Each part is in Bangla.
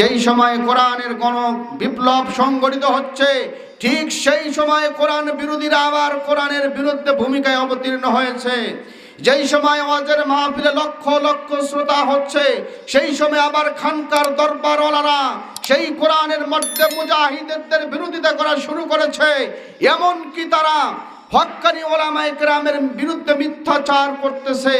যেই সময় কোরআনের গণ বিপ্লব সংগঠিত হচ্ছে, ঠিক সেই সময় কোরআন বিরোধীরা আবার কোরআনের বিরুদ্ধে ভূমিকায় অবতীর্ণ হয়েছে। যেই সময় ওয়াজের মাহফিলে লক্ষ লক্ষ শ্রোতা হচ্ছে, সেই সময় আবার খানকার দরবারওয়ালারা সেই কোরআনের মধ্যে মুজাহিদদের বিরোধিতা করা শুরু করেছে। এমন কি তারা হক্কানি ওলামায়ে কেরামের বিরুদ্ধে মিথ্যাচার করতেছে।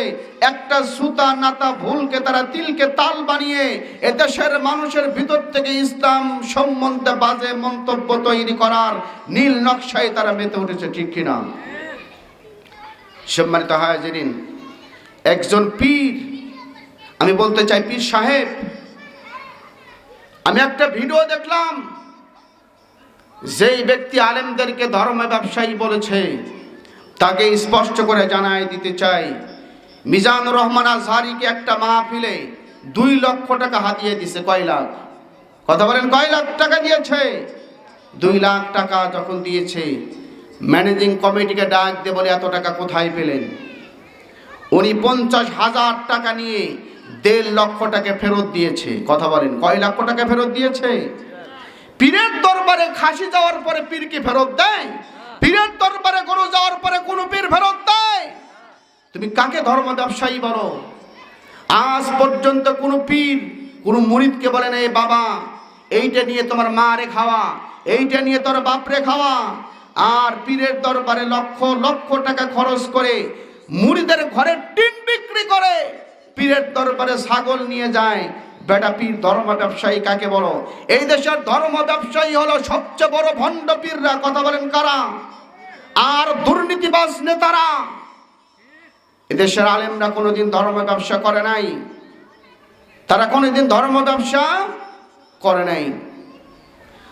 একটা সুতা নাতা ভুলকে তারা তিলকে তাল বানিয়ে এদেশের মানুষের ভিতর থেকে ইসলাম সম্বন্ধে বাজে মন্তব্য তৈরি করার নীল নকশায় তারা মেতে উঠেছে, ঠিক কিনা? সম্মানিত হাজিরিন, একজন পীর, আমি বলতে চাই পীর সাহেব, আমি একটা ভিডিও দেখলাম। যেই ব্যক্তি আলেমদেরকে ধর্ম ব্যবসায়ী বলেছে, তাকে স্পষ্ট করে জানাই দিতে চাই, মিজানুর রহমান আজহারিকে একটা মাহফিলে দুই লক্ষ টাকা হাতিয়ে দিছে, কয় লাখ? কথা বলেন, কয় লাখ টাকা দিয়েছে? দুই লাখ টাকা যখন দিয়েছে, ম্যানেজিং কমিটিকে ডাক দিয়ে বলে, এত টাকা কোথায় পেলেন? উনি পঞ্চাশ হাজার টাকা নিয়ে দেড় লক্ষ টাকা ফেরত দিয়েছে। কথা বলেন, কয় লক্ষ টাকা ফেরত দিয়েছে? পীরের দরবারে খাসি যাওয়ার পরে পীর কি ফেরত দেয়। পীরের দরবারে গরু যাওয়ার পরে কোনো পীর ফেরত দেয়। তুমি কাকে ধর্ম ব্যবসায়ী বলো? আজ পর্যন্ত কোনো পীর কোনো মুরিদকে বলে না বাবা এইটা নিয়ে তোমার মা রে খাওয়া এইটা নিয়ে তোর বাপরে খাওয়া। আর পীরের দরবারে লক্ষ লক্ষ টাকা খরচ করে মুড়িদের ঘরে টিন বিক্রি করে পীরের দরবারে ছাগল নিয়ে যায়। বেটা পীর ধর্ম ব্যবসায়ী কাকে বলো? এই দেশের ধর্ম ব্যবসায়ী হলো সবচেয়ে বড় ভণ্ড পীররা, কথা বলেন কারা? আর দুর্নীতিবাজ নেতারা। এদেশের আলেমরা কোনোদিন ধর্ম ব্যবসা করে নাই। তারা কোনোদিন ধর্ম ব্যবসা করে নাই।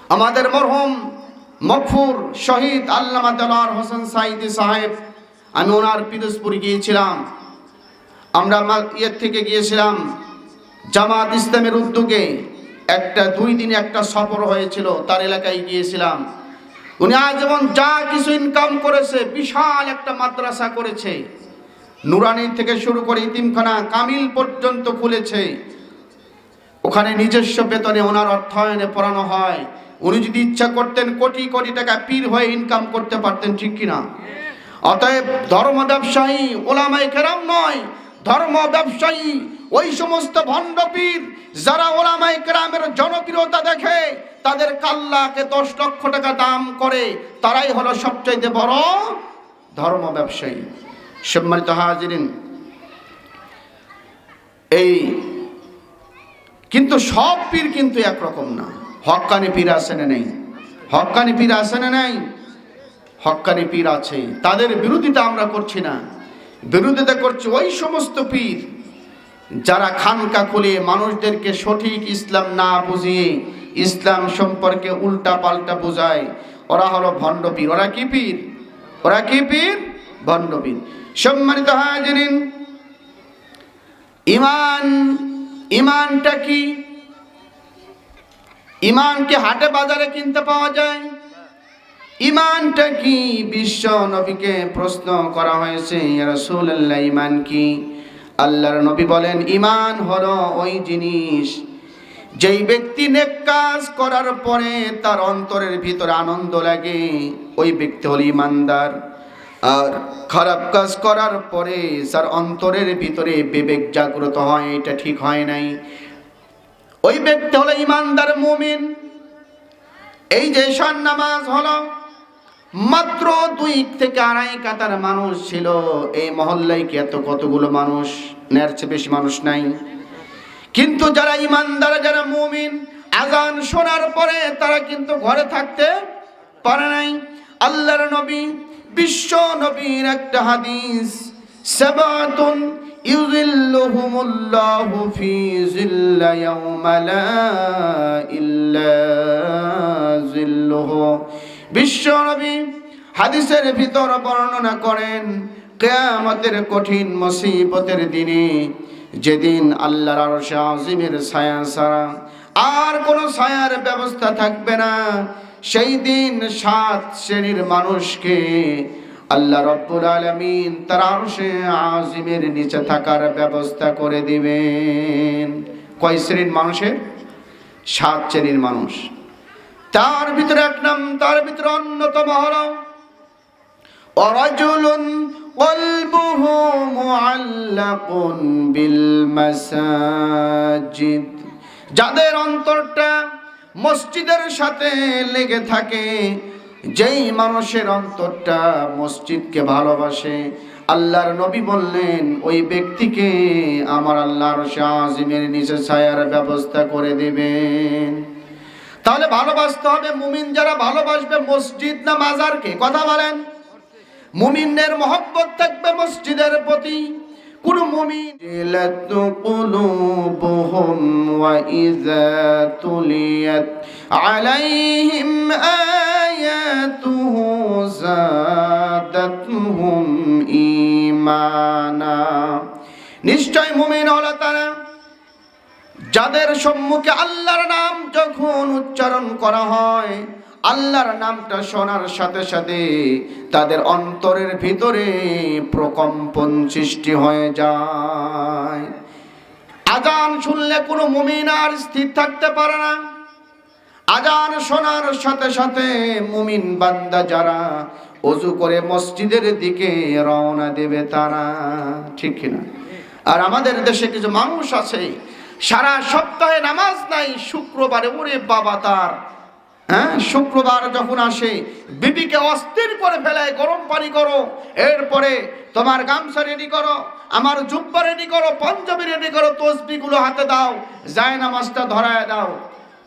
আমাদের মরহুম মকফুর শহীদ আল্লামা দেলার হোসেন সাইদি সাহেব, আমি ওনার পিরোজপুর গিয়েছিলাম। আমরা ইয়ের থেকে গিয়েছিলাম। জামাত ইসলামের উদ্যোগে একটা, দুই দিনে একটা সফর হয়েছিল, তার এলাকায় গিয়েছিলাম। উনি আজীবন যা কিছু ইনকাম করেছে, বিশাল একটা মাদ্রাসা করেছে। নুরানি থেকে শুরু করে ইতিমখানা কামিল পর্যন্ত খুলেছে। ওখানে নিজস্ব বেতনে ওনার অর্থায়নে পড়ানো হয়। উনি যদি ইচ্ছা করতেন কোটি কোটি টাকা পীর হয়ে ইনকাম করতে পারতেন, ঠিক কিনা? অতএব ধর্ম ব্যবসায়ী ওলামাই কেরাম নয় ধর্ম ব্যবসায়ী ওই সমস্ত ভণ্ড পীর যারা ওলামাই গ্রামের জনপ্রিয়তা দেখে, তাদের কাল্লাকে দশ লক্ষ টাকা দাম করে, তারাই হলো সবচাইতে বড় ধর্ম ব্যবসায়ী। সম্মানিত হাজিরিন, এই কিন্তু সব পীর কিন্তু একরকম না। হক্কানি পীর আছে না নেই? হক্কানি পীর আছে না নেই? হক্কানি পীর আছে। তাদের বিরোধিতা আমরা করছি না। বিরোধিতা করছি ওই সমস্ত পীর যারা খানকা খুলে, মানুষদেরকে সঠিক ইসলাম না বুঝিয়ে ইসলাম সম্পর্কে উল্টা পাল্টা বোঝায়। ওরা হলো ভণ্ড পীর ওরা কি পীর? ওরা কি পীর? ভণ্ড পীর সম্মানিত হাজিরিন, ইমান, ইমানটা কি? ইমানকে হাটে বাজারে কিনতে পাওয়া যায়? ইমানটা কি? বিশ্ব নবীকে প্রশ্ন করা হয়েছে ইমান কি? আল্লাহর নবী বলেন, ইমান হলো ওই জিনিস। যেই ব্যক্তি নেক কাজ করার পরে তার অন্তরের ভিতরে আনন্দ লাগে, ওই ব্যক্তি হল ইমানদার। আর খারাপ কাজ করার পরে তার অন্তরের ভিতরে বিবেক জাগ্রত হয়, এটা ঠিক হয় নাই। ওই ব্যক্তি হলো ইমানদার মুমিন। এই যে ঈশান নামাজ হলো মাত্র দুই থেকে আড়াই কাতার মানুষ ছিল। এই মহল্লায় কি এত কতগুলো মানুষ? চেয়ে বেশি মানুষ নাই। কিন্তু যারা ইমানদার, যারা মুমিন, আজান শোনার পরে তারা কিন্তু ঘরে থাকতে পারে নাই। আল্লাহর নবী, বিশ্ব নবীর একটা হাদিস, সাবাতুন ইউজিল্লুহুমুল্লাহু ফি জিল্লা ইয়াউমা লা ইল্লা বিশ্ব নবী হাদিসের ভিতর বর্ণনা করেন, কেয়ামতের কঠিন মুসিবতের দিনে যেদিন আল্লাহর আরশে আজিমের ছায়া ছাড়া আর কোনো ছায়ার ব্যবস্থা থাকবে না, সেই দিন সাত শ্রেণির মানুষকে আল্লাহ রব্বুল আলমিন তার আরশে আজিমের নিচে থাকার ব্যবস্থা করে দিবেন। কয় শ্রেণির মানুষের? সাত শ্রেণির মানুষ। তার ভিতরে এক নাম তার ভিতরে অন্যতম হল ورجل قلبه معلق بالمساجد যাদের অন্তরটা মসজিদের সাথে লেগে থাকে যেই মানুষের অন্তরটা মসজিদকে ভালোবাসে আল্লাহর নবী বললেন ওই ব্যক্তিকে আমার আল্লাহর শাহিমের নিচে ছায়ার ব্যবস্থা করে দেবেন তাহলে ভালোবাসতে হবে মুমিন যারা ভালোবাসবে মসজিদ না মাজারকে কথা বলেন মুমিনের মহব্বত থাকবে মসজিদের প্রতি কোন মুমিন قلوبهم وإذا تليت عليهم آياته زادتهم إيمانا নিশ্চয় মুমিন হলো তারা যাদের সম্মুখে আল্লাহর নাম যখন উচ্চারণ করা হয়, আল্লাহর নামটা শোনার সাথে সাথে তাদের অন্তরের ভিতরে প্রকম্পন সৃষ্টি হয়ে যায়। আজান শুনলে কোনো মুমিন আর স্থির থাকতে পারে না। আজান শোনার সাথে সাথে মুমিন বান্দা যারা অজু করে মসজিদের দিকে রওনা দেবে তারা, ঠিক কিনা? আর আমাদের দেশে কিছু মানুষ আছে সারা সপ্তাহে নামাজ নাই, শুক্রবারে, ওরে বাবা তার। হ্যাঁ শুক্রবার যখন আসে, বিবিকে অস্থির করে ফেলায় গরম পানি করো, এরপরে তোমার গামছা রেডি করো, আমার জুব্বা রেডি করো, পঞ্জাবি রেডি করো তসবিগুলো হাতে দাও যায় নামাজটা ধরায় দাও।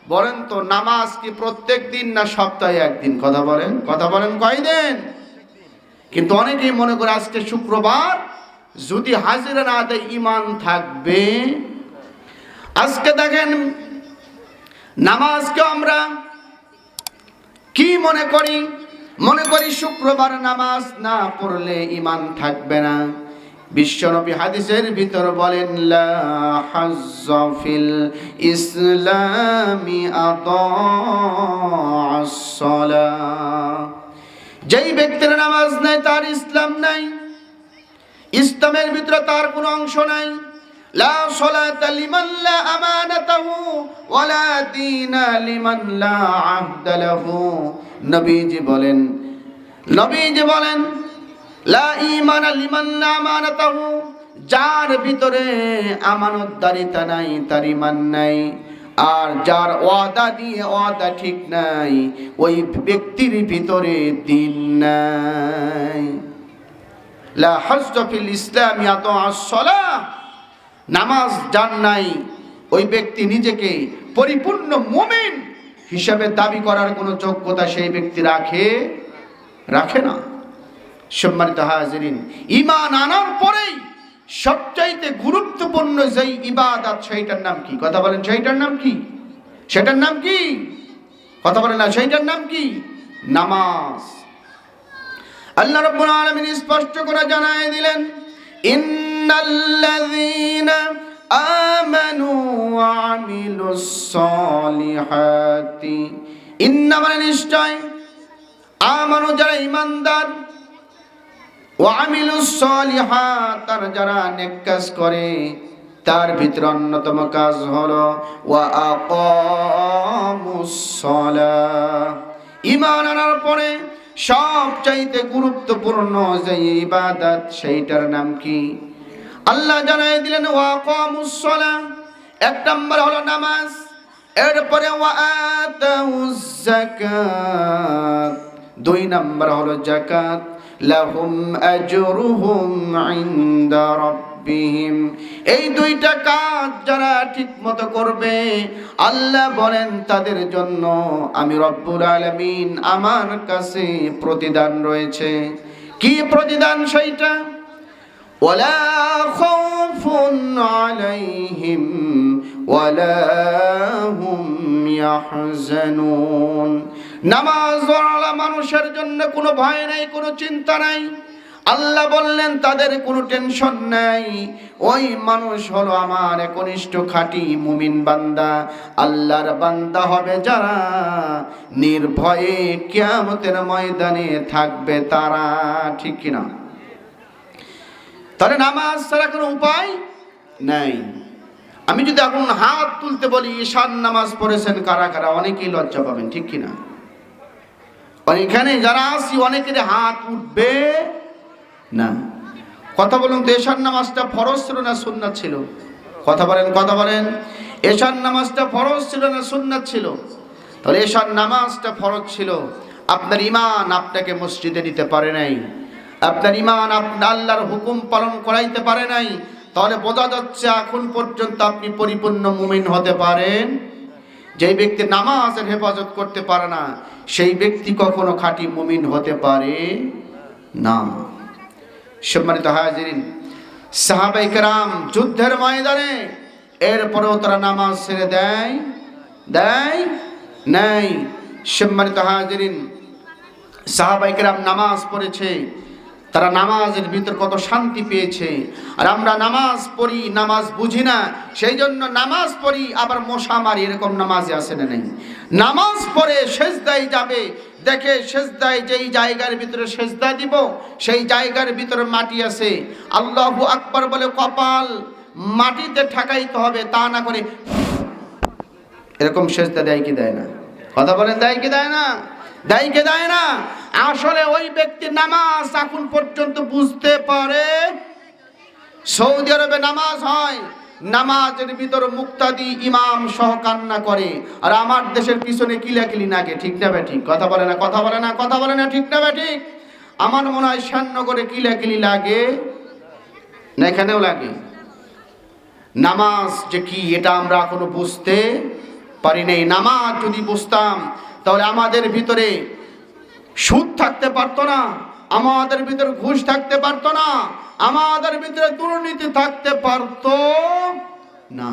বলেন তো, নামাজ কি প্রত্যেক দিন না সপ্তাহে একদিন? কথা বলেন কথা বলেন কয়দিন? কিন্তু অনেকেই মনে করে আজকে শুক্রবার, যদি হাজিরা না দেয় ইমান থাকবে। আজকে দেখেন, নামাজকে আমরা কি মনে করি? মনে করি শুক্রবার নামাজ না পড়লে ইমান থাকবে না। বিশ্বনবী হাদিসের ভিতর বলেন, লা হাজ্জা ফিল ইসলামি আদাস যেই ব্যক্তির নামাজ নাই, তার ইসলাম নাই। ইসলামের ভিতরে তার কোনো অংশ নাই। লা সলাতা লিমান লা আমানাতাহু ওয়ালা দীনা লিমান লা আহদা লাহু। নবীজি বলেন নবীজি বলেন, লা ঈমানা লিমান লা আমানাতাহু, যার ভিতরে আমানতদারিতা নাই, তার ইমান নাই, আর যার ওয়াদা দিয়ে ওয়াদা ঠিক নাই, ওই ব্যক্তির ভিতরে দিন নাই। লা হাজ্জা ফিল ইসলামি আত নামাজ যার নাই, ওই ব্যক্তি নিজেকে পরিপূর্ণ মুমিন হিসাবে দাবি করার কোনো যোগ্যতা সেই ব্যক্তি রাখে রাখে না। সম্মানিত হাজিরিন ইমান আনার পরেই সবচাইতে গুরুত্বপূর্ণ যেই ইবাদত, সেইটার নাম কি? কথা বলেন, সেইটার নাম কি? সেটার নাম কি? কথা বলেন না, সেইটার নাম কি? নামাজ। আল্লাহ রাব্বুল আলামিন স্পষ্ট করে জানায় দিলেন ইন্নাল্লাযীনা সালিহাতি ইন্না মানে নিশ্চয় আমানু যারা ঈমানদার ও আমিলুস তার যারা নেক কাজ করে, তার ভিতরে অন্যতম কাজ হলো ওয়া আকামুস ঈমান আনার পরে সবচাইতে গুরুত্বপূর্ণ যে ইবাদত, সেইটার নাম কি? আল্লাহ জানাই দিলেন, ওয়া আকামুস সালাহ। এক নম্বর হলো নামাজ, এরপরে দুই নম্বর হলো যাকাত। লাহুম আজরুহুম ইনদা রাব্বিহিম। এই দুইটা কাজ যারা ঠিকমতো করবে, আল্লাহ বলেন, তাদের জন্য আমি রব্বুল আলামিন আমার কাছে প্রতিদান রয়েছে। কি প্রতিদান সেইটা? ولا خوف عليهم ولا هم يحزنون নামাজ পড়া মানুষের জন্য কোনো ভয় নাই কোনো চিন্তা নাই আল্লাহ বললেন তাদের কোনো টেনশন নাই ওই মানুষ হলো আমার একনিষ্ঠ খাঁটি মুমিন বান্দা আল্লাহর বান্দা হবে যারা নির্ভয়ে কিয়ামতের ময়দানে থাকবে তারা ঠিক কিনা তাহলে নামাজ ছাড়া কোনো উপায় নাই। আমি যদি এখন হাত তুলতে বলি, ঈশান নামাজ পড়েছেন কারা কারা, অনেকেই লজ্জা পাবেন, ঠিক কিনা? এখানে যারা আসি অনেকের হাত উঠবে না। কথা বলুন তো এশার নামাজটা ফরজ ছিল না সুন্নাত ছিল? কথা বলেন কথা বলেন। এশার নামাজটা ফরজ ছিল না সুন্নাত ছিল? তাহলে এশার নামাজটা ফরজ ছিল। আপনার ইমান আপনাকে মসজিদে নিতে পারে নাই। আপনার ইমান আপনার আল্লাহর হুকুম পালন করাইতে পারে নাই, তাহলে বোঝা যাচ্ছে এখন পর্যন্ত আপনি পরিপূর্ণ মুমিন হতে পারেন। যেই ব্যক্তি নামাজের হেফাজত করতে পারে না, সেই ব্যক্তি কখনো খাঁটি মুমিন হতে পারে না। সম্মানিত হাজিরিন, সাহাবাই কেরাম যুদ্ধের ময়দানে এরপরেও তারা নামাজ ছেড়ে দেয় দেয় নেই সম্মানিত হাজিরিন, সাহাবাই কেরাম নামাজ পড়েছে তারা নামাজের ভিতর কত শান্তি পেয়েছে। আর আমরা নামাজ পড়ি, নামাজ বুঝি না, সেই জন্য নামাজ পড়ি, আবার মশা মারি, এরকম নামাজে আসে না নেই। নামাজ পড়ে সেজদায় যাবে, দেখে শেষ সেজদায় যেই জায়গার ভিতরে সেজদা দিব, সেই জায়গার ভিতরে মাটি আছে। আল্লাহ আকবর বলে কপাল মাটিতে ঠাকাইতে হবে, তা না করে এরকম সেজদা দেয় কি দেয় না? কথা বলেন, দেয় কি দেয় না? দেয় কি দেয় না? আসলে ওই ব্যক্তি নামাজ এখন পর্যন্ত বুঝতে পারে। সৌদি আরবে নামাজ হয়, নামাজের ভিতর মুক্তাদি ইমাম সহ কান্না করে। আর আমার দেশের পিছনে কিলাকিলি নাকে, ঠিক না ঠিক কথা বলে না, কথা বলে না, কথা বলে না, ঠিক না ঠিক আমার মনে হয় শ্যানগরে কিলাকিলি লাগে, না এখানেও লাগে? নামাজ যে কি, এটা আমরা এখনও বুঝতে পারি নাই। নামাজ যদি বুঝতাম, তাহলে আমাদের ভিতরে সুদ থাকতে পারত না, আমাদের ভিতরে ঘুষ থাকতে পারত না, আমাদের ভিতরে দুর্নীতি থাকতে পারত না।